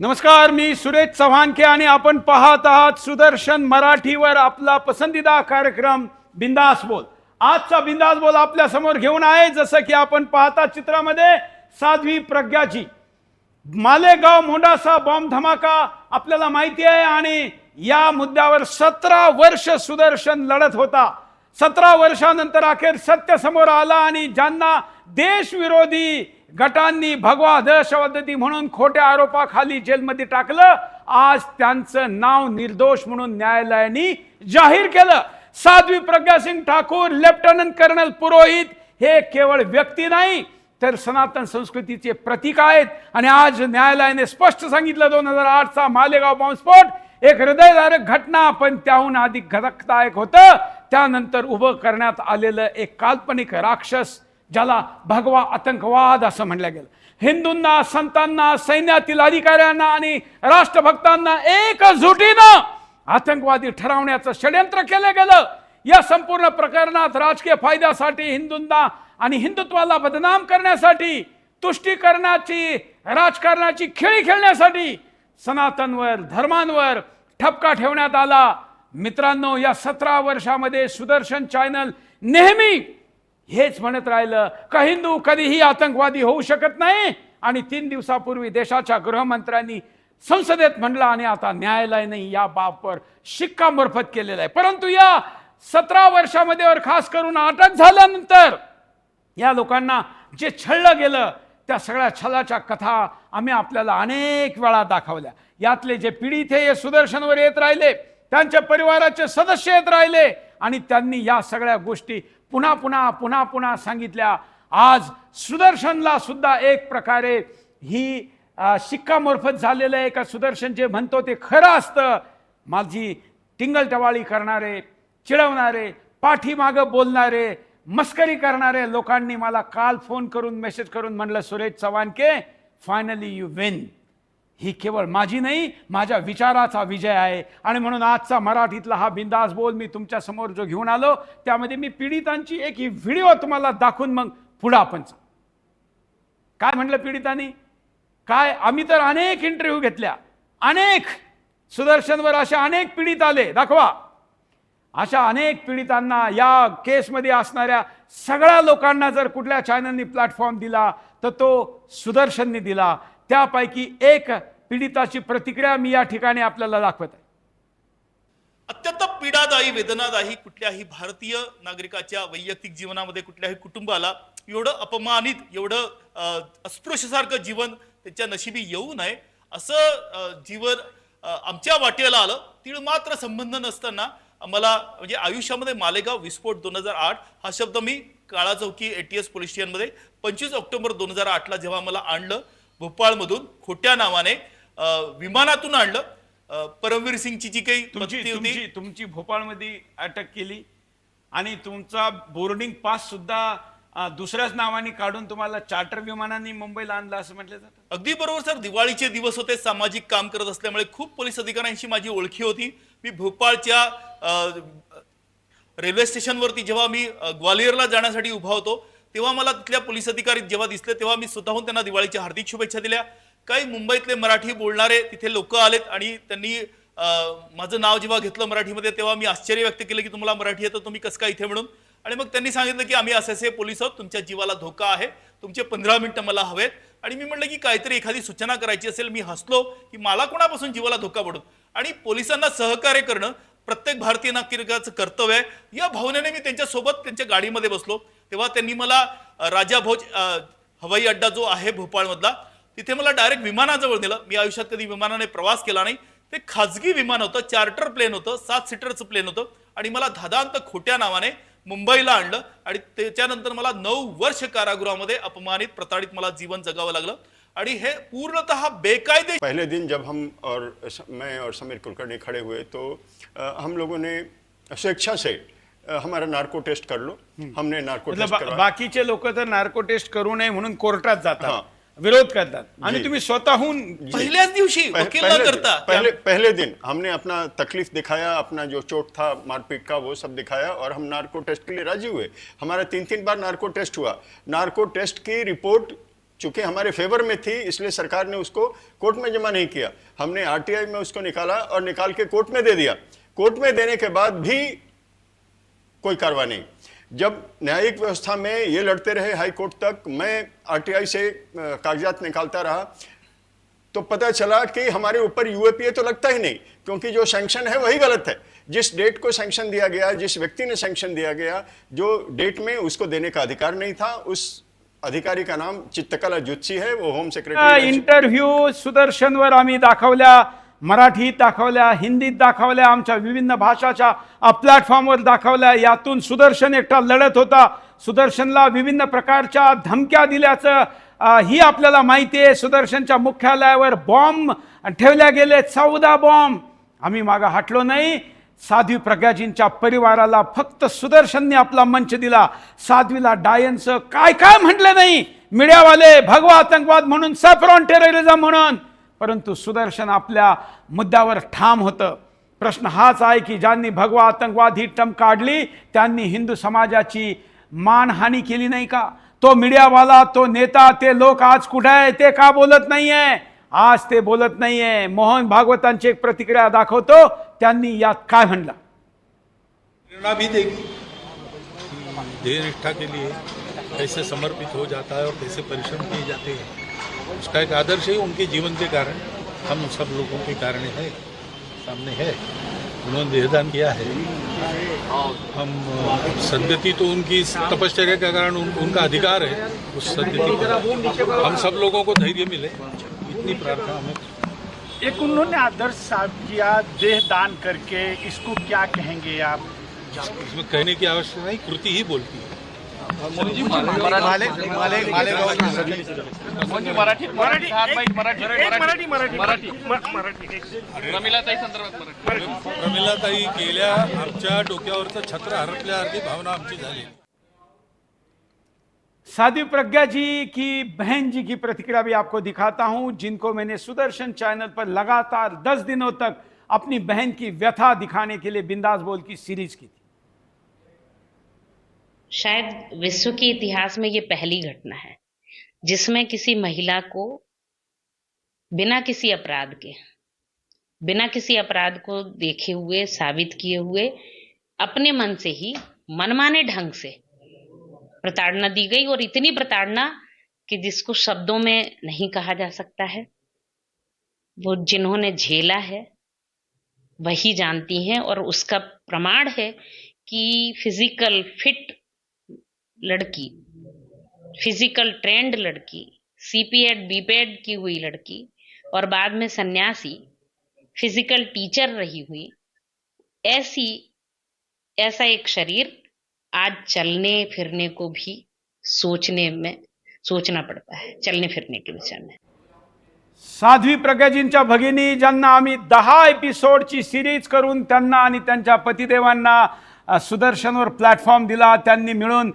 नमस्कार मी सुरेश चव्हाणके आणि आपण पाहत आहात सुदर्शन मराठीवर आपला पसंदीदा कार्यक्रम बिंदास बोल. आजचा बिंदास बोल आपल्यासमोर घेऊन आहे जसं की आपण पाहता चित्रामध्ये साध्वी प्रज्ञाची मालेगाव मोंडासा बॉम्ब धमाका आपल्याला माहिती आहे आणि या मुद्द्यावर सतरा वर्ष सुदर्शन लढत होता. सतरा वर्षानंतर अखेर सत्य समोर आला आणि ज्यांना देशविरोधी गटांनी भगवा दहशतवादी म्हणून खोट्या आरोपाखाली जेलमध्ये टाकलं. आज त्यांचं नाव निर्दोष म्हणून न्यायालयाने जाहीर केलं. साध्वी प्रज्ञासिंग ठाकूर लेफ्टनंट कर्नल पुरोहित हे केवळ व्यक्ती नाही तर सनातन संस्कृतीचे प्रतीक आहेत. आणि आज न्यायालयाने स्पष्ट सांगितलं दोन हजार आठचा मालेगाव बॉम्बस्फोट एक हृदयधारक घटना पण त्याहून अधिक घटकदायक होतं. त्यानंतर उभं करण्यात आलेलं एक काल्पनिक राक्षस ज्याला भगवा आतंकवाद असं म्हणलं गेलं. हिंदूंना संतांना सैन्यातील अधिकाऱ्यांना आणि राष्ट्रभक्तांना एकजुटीनं आतंकवादी ठरवण्याचं षडयंत्र केलं गेलं. या संपूर्ण प्रकरणात राजकीय फायद्यासाठी हिंदूंना आणि हिंदुत्वाला बदनाम करण्यासाठी तुष्टीकरणाची राजकारणाची खेळी खेळण्यासाठी सनातनवर धर्मांवर ठपका ठेवण्यात आला. मित्रांनो या सतरा वर्षामध्ये सुदर्शन चॅनल नेहमी हेच म्हणत राहिलं का हिंदू कधीही आतंकवादी होऊ शकत नाही? आणि तीन दिवसापूर्वी देशाच्या गृहमंत्र्यांनी संसदेत म्हणलं आणि आता न्यायालयाने या बाबवर शिक्कामोर्फत केलेलं आहे. परंतु या सतरा वर्षामध्ये और खास करून अटक झाल्यानंतर या लोकांना जे छळलं गेलं त्या सगळ्या छलाच्या कथा आम्ही आपल्याला अनेक वेळा दाखवल्या. यातले जे पीडित हे सुदर्शनवर येत राहिले त्यांच्या परिवाराचे सदस्य येत राहिले आणि त्यांनी या सगळ्या गोष्टी पुन्हा पुन्हा पुन्हा पुन्हा सांगितल्या. आज सुदर्शनला सुद्धा एक प्रकारे ही शिक्कामोर्फत झालेलं आहे का सुदर्शन जे म्हणतो ते खरं असतं. माझी टिंगलटवाळी करणारे चिडवणारे पाठीमागं बोलणारे मस्करी करणारे लोकांनी मला काल फोन करून मेसेज करून म्हणलं Suresh Chavhanke finally you win ही केवळ माझी नाही माझ्या विचाराचा विजय आहे. आणि म्हणून आजचा मराठीतला हा बिंदास बोल मी तुमच्यासमोर जो घेऊन आलो त्यामध्ये मी पीडितांची एक ही व्हिडिओ तुम्हाला दाखवून मग पुढं आपण काय म्हणलं पीडितांनी? काय? आम्ही तर अनेक इंटरव्ह्यू घेतल्या. अनेक सुदर्शनवर असे अनेक पीडित आले. दाखवा. अशा अनेक पीडितांना या केसमध्ये असणाऱ्या सगळ्या लोकांना जर कुठल्या चॅनलनी प्लॅटफॉर्म दिला तर तो सुदर्शननी दिला. त्यापैकी एक पीडिताची प्रतिक्रिया मी या ठिकाणी आपल्याला दाखवत आहे. अत्यंत पीडादायी वेदनादायी कुठल्याही भारतीय नागरिकाच्या वैयक्तिक जीवनामध्ये कुठल्याही कुटुंबाला एवढं अपमानित एवढं अं, अस्पृश्यसारखं जीवन त्याच्या नशिबी येऊ नये असं जीवन आमच्या वाटेला आलं. तीळ मात्र संबंध नसताना मला म्हणजे आयुष्यामध्ये मालेगाव विस्फोट दोन हजार आठ हा शब्द मी काळा चौकी एटीएस पोलीस स्टेशनमध्ये पंचवीस ऑक्टोबर दोन हजार आठला जेव्हा मला आणलं भोपाळमधून खोट्या नावाने विमानातून आणलं. परमवीर सिंगची जी काही तुमची होती. तुमची भोपाळमध्ये अटक केली आणि तुमचा बोर्डिंग पास सुद्धा दुसऱ्याच नावाने काढून तुम्हाला चार्टर विमानाने मुंबईला आणलं असं म्हटलं जातं. अगदी बरोबर सर. दिवाळीचे दिवस होते. सामाजिक काम करत असल्यामुळे खूप पोलीस अधिकाऱ्यांशी माझी ओळखी होती. मी भोपाळच्या रेल्वे स्टेशनवरती जेव्हा मी ग्वालियरला जाण्यासाठी उभा होतो तेव्हा मला तिथल्या पोलीस अधिकारी जेव्हा दिसले तेव्हा मी स्वतःहून त्यांना दिवाळीच्या हार्दिक शुभेच्छा दिल्या. काही मुंबईतले मराठी बोलणारे तिथे लोक आलेत आणि त्यांनी माझं नाव जेव्हा घेतलं मराठीमध्ये तेव्हा मी आश्चर्य व्यक्त केलं की तुम्हाला मराठी येतं तुम्ही कसं काय इथे म्हणून? आणि मग त्यांनी सांगितलं की आम्ही असे असे पोलीस आहोत तुमच्या जीवाला धोका आहे तुमचे पंधरा मिनिटं मला हवेत. आणि मी म्हटलं की काहीतरी एखादी सूचना करायची असेल मी हसलो की मला कोणापासून जीवाला धोका पडून? आणि पोलिसांना सहकार्य करणं प्रत्येक भारतीय नागरिकाचं कर्तव्य आहे. या भावनेने मी त्यांच्यासोबत त्यांच्या गाडीमध्ये बसलो. तेव्हा त्यांनी मला राजा भोज हवाई अड्डा जो आहे भोपाळमधला तिथे मला डायरेक्ट विमानाजवळ नेलं. मी आयुष्यात कधी विमानाने प्रवास केला नाही. ते खाजगी विमान होतं चार्टर प्लेन होतं सात सीटरचं प्लेन होतं आणि मला धादांत खोट्या नावाने मुंबईला आणलं आणि त्याच्यानंतर मला नऊ वर्ष कारागृहामध्ये अपमानित प्रताडित मला जीवन जगावं लागलं. आणि हे पूर्णतः बेकायदे पहले दिन जब हम और मैं और समीर कुलकर्णी खड़े हुए तो हम लोगों ने स्वेच्छा से हमारा नार्को टेस्ट कर लो। हमने नार्को मतलब टेस्ट बा- करवाया। बाकीचे लोक तर नार्को टेस्ट करू नये म्हणून कोर्टात हा. जातात विरोध करतात. आणि. तुम्ही स्वतःहून पहिल्याच दिवशी पह- वकील न पहले करता. पहले पहले दिन हमने अपना तकलीफ दिखाया अपना जो चोट था मारपीट का वो सब दिखाया और हम नार्को टेस्ट के लिए राजी हुए। हमारा तीन तीन बार नार्को टेस्ट हुआ। नार्को टेस्ट की रिपोर्ट चूंकि हमारे फेवर में थी इसलिए सरकार ने उसको कोर्ट में जमा नहीं किया। हमने आरटीआई में उसको निकाला और निकाल के कोर्ट में दे दिया। कोर्ट में देने के बाद भी कोई कार्रवाई नहीं। जब न्यायिक व्यवस्था में ये लड़ते रहे हाई कोर्ट तक मैं आरटीआई से कागजात निकालता रहा तो पता चला कि हमारे ऊपर यूएपीए तो लगता ही नहीं क्योंकि जो सैंक्शन है वही गलत है। जिस डेट को सैंक्शन दिया गया जिस व्यक्ति ने सैंक्शन दिया गया जो डेट में उसको देने का अधिकार नहीं था उस अधिकारी का नाम चित्तकला जुत्सी है वो होम सेक्रेटरी इंटरव्ह्यू सुदर्शनवर आम्ही दाखवल्या मराठीत दाखवल्या हिंदीत दाखवल्या आमच्या विभिन्न भाषाच्या प्लॅटफॉर्मवर दाखवल्या. यातून सुदर्शन एकटा लढत होता. सुदर्शनला विभिन्न प्रकारच्या धमक्या दिल्याचं ही आपल्याला माहिती आहे. सुदर्शनच्या मुख्यालयावर बॉम्ब ठेवल्या गेले. चौदा बॉम्ब. आम्ही मागं हटलो नाही. साध्वी प्रज्ञाजींच्या परिवाराला फक्त सुदर्शनने आपला मंच दिला. साध्वीला डायनचं काय काय म्हटलं नाही? मीडियावाले भगवा आतंकवाद म्हणून सॅफ्रॉन टेररिझम म्हणून. परंतु सुदर्शन आपल्या मुद्द्यावर ठाम होतं. प्रश्न हाच आहे की ज्यांनी भगवा आतंकवाद ही टम काढली त्यांनी हिंदू समाजाची मानहानी केली नाही का? तो मीडियावाला तो नेता ते लोक आज कुठे आहे? ते का बोलत नाहीये? आज ते बोलत नाहीये. मोहन भागवतांची एक प्रतिक्रिया दाखवतो. त्यांनी यात काय म्हणलं? प्रेरणा भी देगी। निष्ठा के लिए कैसे समर्पित हो जाता है और कैसे परिश्रम किए जाते हैं। उसका एक आदर्श ही उनके जीवन के कारण हम सब लोगों के कारण है सामने है। उन्होंने देहदान किया है। हम सदगति तो उनकी तपश्चर्या के कारण उन, उनका अधिकार है उस सदगति हम सब लोगों को धैर्य मिले इतनी प्रार्थना हमें। एक उन्होंने आदर्श साहब किया देह दान करके इसको क्या कहेंगे आप? इसमें कहने की आवश्यकता नहीं कृति ही बोलती है। मराठी मराठी एक- एक मराठी मराठी मराठी म- मराठी एक- प्रमिलाताई गेल्या आमच्या डोक्यावरचं छत्र हरपल्यासारखी भावना आमची झाली. साध्वी प्रज्ञा जी की बहन जी की प्रतिक्रिया भी आपको दिखाता हूँ जिनको मैंने सुदर्शन चैनल पर लगातार दस दिनों तक अपनी बहन की व्यथा दिखाने के लिए बिंदास बोल की सीरीज़ की थी। शायद विश्व के इतिहास में ये पहली घटना है, जिसमें किसी महिला को बिना किसी अपराध के, बिना किसी अपराध को देखे हुए, साबित किए हुए, अपने मन से ही, मनमाने ढंग से प्रताड़ना दी गई और इतनी प्रताड़ना कि जिसको शब्दों में नहीं कहा जा सकता है। वो जिन्होंने झेला है, वही जानती हैं और उसका प्रमाण है कि फ़िज़िकल फिट लड़की फ़िज़िकल ट्रेंड लड़की सीपीएड बीपीएड की हुई लड़की और बाद में सन्यासी फ़िज़िकल टीचर रही हुई, ऐसी, ऐसा एक शरीर आज चलने फिरने को भी सोचने में, सोचना पड़ता है, चलने फिरने के विषय में। साध्वी प्रज्ञाजींच्या भगिनी ज्यांना आम्ही दहा एपिसोडची सिरीज करून त्यांना आणि त्यांच्या पतिदेवांना सुदर्शनवर प्लॅटफॉर्म दिला त्यांनी मिळून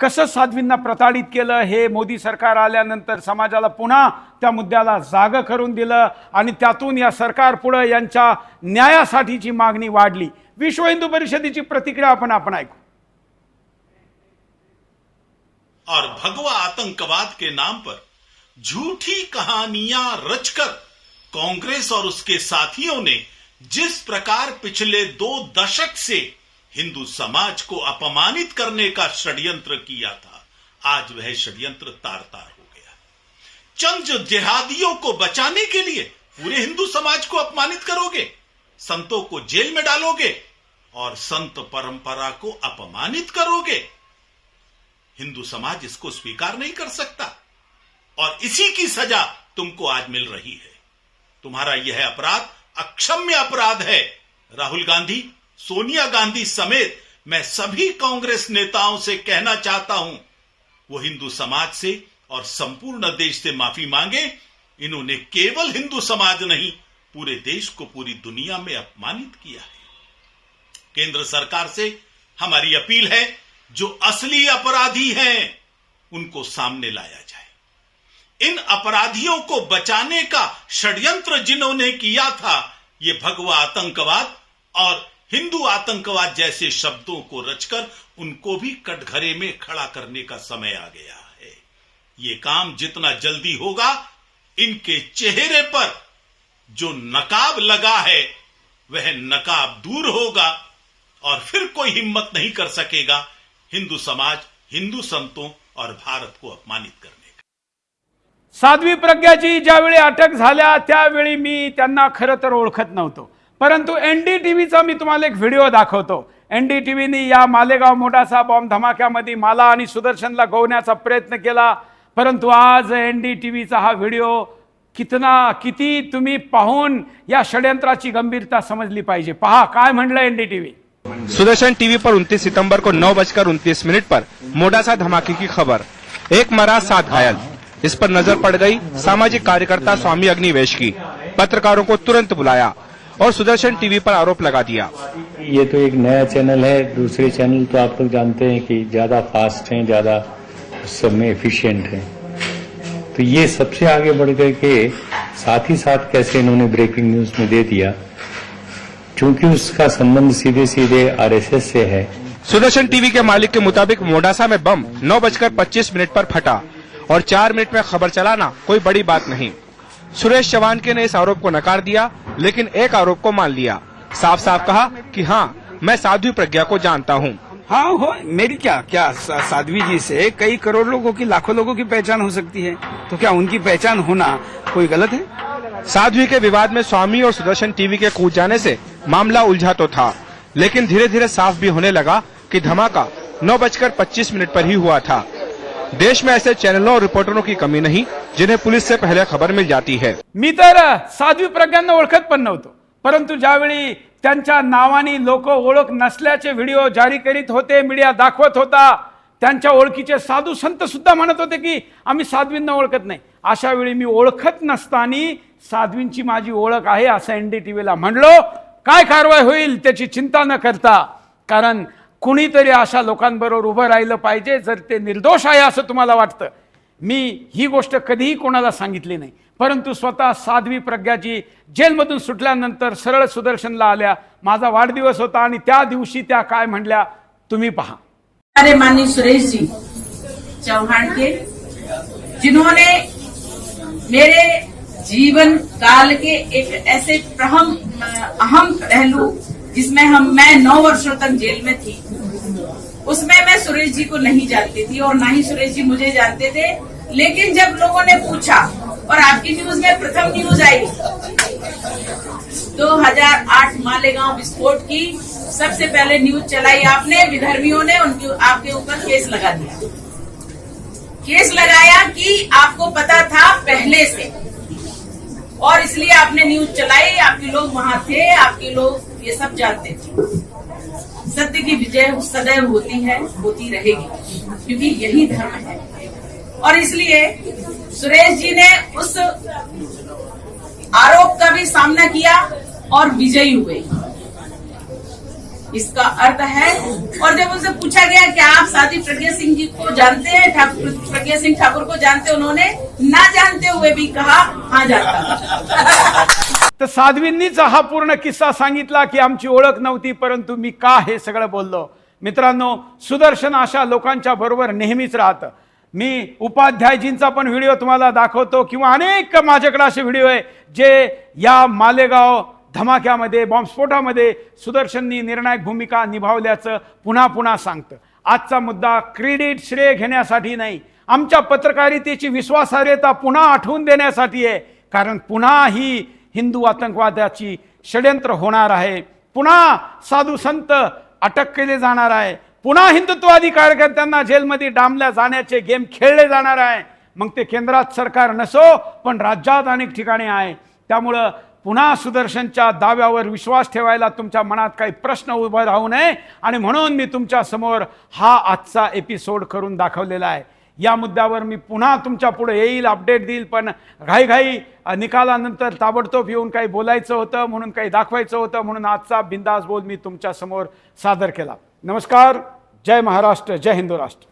कसं साध्वींना प्रताडित केलं हे मोदी सरकार आल्यानंतर समाजाला पुन्हा त्या मुद्द्याला जागं करून दिलं आणि त्यातून या सरकार पुढं यांच्या न्यायासाठीची मागणी वाढली. विश्व हिंदू परिषदेची प्रतिक्रिया आपण आपण ऐकू. और भगवा आतंकवाद के नाम पर झूठी कहानियां रचकर कांग्रेस और उसके साथियों ने जिस प्रकार पिछले दो दशक से हिंदू समाज को अपमानित करने का षड्यंत्र किया था। आज वह षड्यंत्र तार तार हो गया। चंद जिहादियों को बचाने के लिए पूरे हिंदू समाज को अपमानित करोगे, संतों को जेल में डालोगे और संत परंपरा को अपमानित करोगे, हिंदू समाज इसको स्वीकार नहीं कर सकता। और इसी की सजा तुमको आज मिल रही है। तुम्हारा यह अपराध अक्षम्य अपराध है। राहुल गांधी सोनिया गांधी समेत मैं सभी कांग्रेस नेताओं से कहना चाहता हूँ, वो हिंदू समाज से और संपूर्ण देश से माफ़ी मांगे, इन्होंने केवल हिंदू समाज नहीं, पूरे देश को पूरी दुनिया में अपमानित किया है। केंद्र सरकार से हमारी अपील है, जो असली अपराधी हैं, उनको सामने लाया जाए। इन अपराधियों को बचाने का षड्यंत्र जिन्होंने किया था, ये भगवा आतंकवाद और हिंदू आतंकवाद जैसे शब्दों को रचकर उनको भी कटघरे में खड़ा करने का समय आ गया है। ये काम जितना जल्दी होगा, इनके चेहरे पर जो नकाब लगा है, वह नकाब दूर होगा और फिर कोई हिम्मत नहीं कर सकेगा हिंदू समाज, हिंदू संतों और भारत को अपमानित करने का। साध्वी प्रज्ञाची ज्यावेळी अटक मी त्यांना खरं तर ओळखत नव्हतो. परंतु एन डी टी व्हीचा मी तुम्हाला एक व्हिडिओ दाखवतो. एन डी टी व्हीनी या मालेगाव मोठासा बॉम्ब धमाक्यामध्ये मला आणि सुदर्शनला गोवण्याचा प्रयत्न केला. परंतु आज एन डी टी व्हीचा हा व्हिडिओ कितना किती तुम्ही पाहून या षड्यंत्राची गंभीरता समजली पाहिजे. पहा काय म्हणलं N D T V? Sudarshan TV पर 29 सितंबर को नौ बजकर उनतीस मिनट पर मोडासा धमाके की खबर। एक मरा सात घायल। इस पर नजर पड़ गई सामाजिक कार्यकर्ता स्वामी अग्निवेश की। पत्रकारों को तुरंत बुलाया। और सुदर्शन टीवी पर आरोप लगा दिया। ये तो एक नया चैनल है दूसरे चैनल तो आप लोग जानते हैं कि ज़्यादा फास्ट हैं ज़्यादा सब में एफिशिएंट हैं। तो ये सबसे आगे बढ़ गए के साथ ही साथ कैसे इन्होंने ब्रेकिंग न्यूज़ में दे दिया क्योंकि उसका संबंध सीधे सीधे आरएसएस से है। सुदर्शन टीवी के मालिक के मुताबिक मोडासा में बम नौ बजकर पच्चीस मिनट पर फटा और चार मिनट में खबर चलाना कोई बड़ी बात नहीं। सुरेश चौहान के ने इस आरोप को नकार दिया लेकिन एक आरोप को मान लिया। साफ़ साफ़ कहा कि हाँ मैं साध्वी प्रज्ञा को जानता हूँ। हाँ हो मेरी क्या क्या साध्वी जी से कई करोड़ लोगों की लाखों लोगों की पहचान हो सकती है। तो क्या उनकी पहचान होना कोई गलत है? साध्वी के विवाद में स्वामी और सुदर्शन टीवी के कूद जाने से मामला उलझा तो था लेकिन धीरे धीरे साफ़ भी होने लगा कि धमाका नौ बजकर पच्चीस मिनट पर ही हुआ था। देश में ऐसे चैनलों और रिपोर्टरों की कमी नहीं जिन्हें पुलिस से पहले खबर मिल जाती है। मी तर साध्वी प्रज्ञांना ओळखत पण नव्हतो परंतु ज्यावेळी त्यांच्या नावाने लोक ओळख नसल्याचे व्हिडिओ जारी करीत होते मीडिया दाखवत होता त्यांच्या ओळखीचे साधू संत सुद्धा म्हणत होते की आम्ही साध्वींना ओळखत नाही. अशा वेळी मी ओळखत नसताना साध्वींची माझी ओळख आहे असं एन डी टी व्हीला म्हणलो. काय कारवाई होईल त्याची चिंता न करता कारण कुणीतरी अशा लोकांबरोबर उभं राहिलं पाहिजे जर ते निर्दोष आहे असं तुम्हाला वाटतं. मी ही गोष्ट कधीही कोणाला सांगितली नाही. परंतु स्वतः साध्वी प्रज्ञाजी जेलमधून सुटल्यानंतर सरळ सुदर्शनला आल्या. माझा वाढदिवस होता आणि त्या दिवशी त्या काय म्हणल्या तुम्ही पहा. अरे माननीय सुरेशजी चौहान के जिन्होंने मेरे जीवन काल के एक ऐसे प्रहम अहम पहलू जिसमें हम, मैं नौ वर्षों तक जेल में थी, उसमें मैं सुरेश जी को नहीं जानती थी और ना ही सुरेश जी मुझे जानते थे। लेकिन जब लोगों ने पूछा और आपकी न्यूज़ में प्रथम न्यूज़ आई 2008 मालेगांव विस्फोट की सबसे पहले न्यूज़ चलाई आपने, विधर्मियों ने, उनके, आपके ऊपर केस लगा दिया। केस लगाया कि आपको पता था पहले से, और इसलिए आपने न्यूज़ चलाई, आपके लोग वहाँ थे, आपके लोग ये सब जानते थे। सत्य की विजय सदैव होती है, होती रहेगी। क्योंकि यही धर्म है। और इसलिए सुरेश जी ने उस आरोप का भी सामना किया और विजयी हुए। इसका अर्थ है, और जब उनसे पूछा गया कि आप साथी प्रज्ञा सिंह जी को जानते हैं प्रज्ञा सिंह ठाकुर को जानते उन्होंने ना जानते हुए भी कहा हाँ जानता तर साध्वींनीच हा पूर्ण किस्सा सांगितला की आमची ओळख नव्हती परंतु मी का हे सगळं बोललो? मित्रांनो सुदर्शन अशा लोकांच्या बरोबर नेहमीच राहतं. मी उपाध्यायजींचा पण व्हिडिओ तुम्हाला दाखवतो किंवा अनेक माझ्याकडे असे व्हिडिओ आहे जे या मालेगाव धमाक्यामध्ये बॉम्बस्फोटामध्ये सुदर्शननी निर्णायक भूमिका निभावल्याचं पुन्हा पुन्हा सांगतं. आजचा मुद्दा क्रेडिट श्रेय घेण्यासाठी नाही आमच्या पत्रकारितेची विश्वासार्हता पुन्हा आठवून देण्यासाठी आहे. कारण पुन्हा ही हिंदू आतंकवादाची षड्यंत्र होणार आहे. पुन्हा साधू संत अटक केले जाणार आहे. पुन्हा हिंदुत्ववादी कार्यकर्त्यांना जेलमध्ये डांबल्या जाण्याचे गेम खेळले जाणार आहे. मग ते केंद्रात सरकार नसो पण राज्यात अनेक ठिकाणी आहे. त्यामुळं पुन्हा सुदर्शनच्या दाव्यावर विश्वास ठेवायला तुमच्या मनात काही प्रश्न उभा राहू नये. आणि म्हणून मी तुमच्यासमोर हा आजचा एपिसोड करून दाखवलेला आहे. या मुद्द्यावर मी पुन्हा तुमच्यापुढे येईल अपडेट देईल पण घाईघाई निकालानंतर ताबडतोब येऊन काही बोलायचं होतं म्हणून काही दाखवायचं होतं म्हणून आजचा बिंदास बोल मी तुमच्यासमोर सादर केला. नमस्कार जय महाराष्ट्र जय हिंदू राष्ट्र.